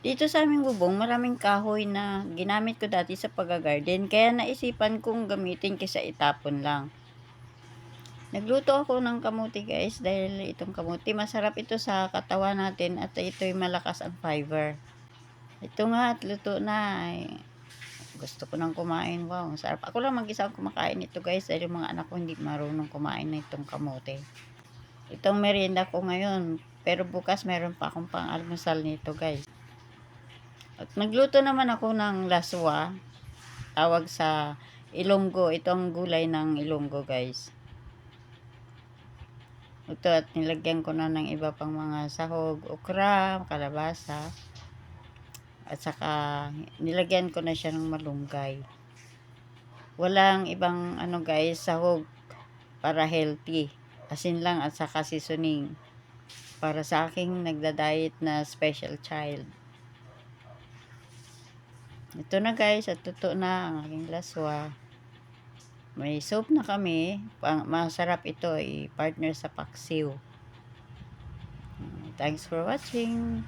Dito sa aming bubong, maraming kahoy na ginamit ko dati sa pag-garden. Kaya naisipan kong gamitin kaysa itapon lang. Nagluto ako ng kamuti guys dahil itong kamuti masarap ito sa katawan natin at ito'y malakas ang fiber. Ito nga at luto na. Gusto ko nang kumain. Wow, sarap. Ako lang mag-isa kumakain ito guys dahil yung mga anak ko hindi marunong kumain na itong kamote. Itong merienda ko ngayon. Pero bukas meron pa akong pang almusal nito guys. At nagluto naman ako ng laswa. Tawag sa ilonggo. Itong gulay ng ilonggo guys. Ito at nilagyan ko na ng iba pang mga sahog, okra, kalabasa. At saka nilagyan ko na siya ng malunggay. Walang ibang ano guys, sahog para healthy. Asin lang at saka seasoning. Para sa aking nagda-diet na special child. Ito na guys, at totoo na ang aking laswa. May soup na kami. Masarap ito, i-partner sa paksiw. Thanks for watching.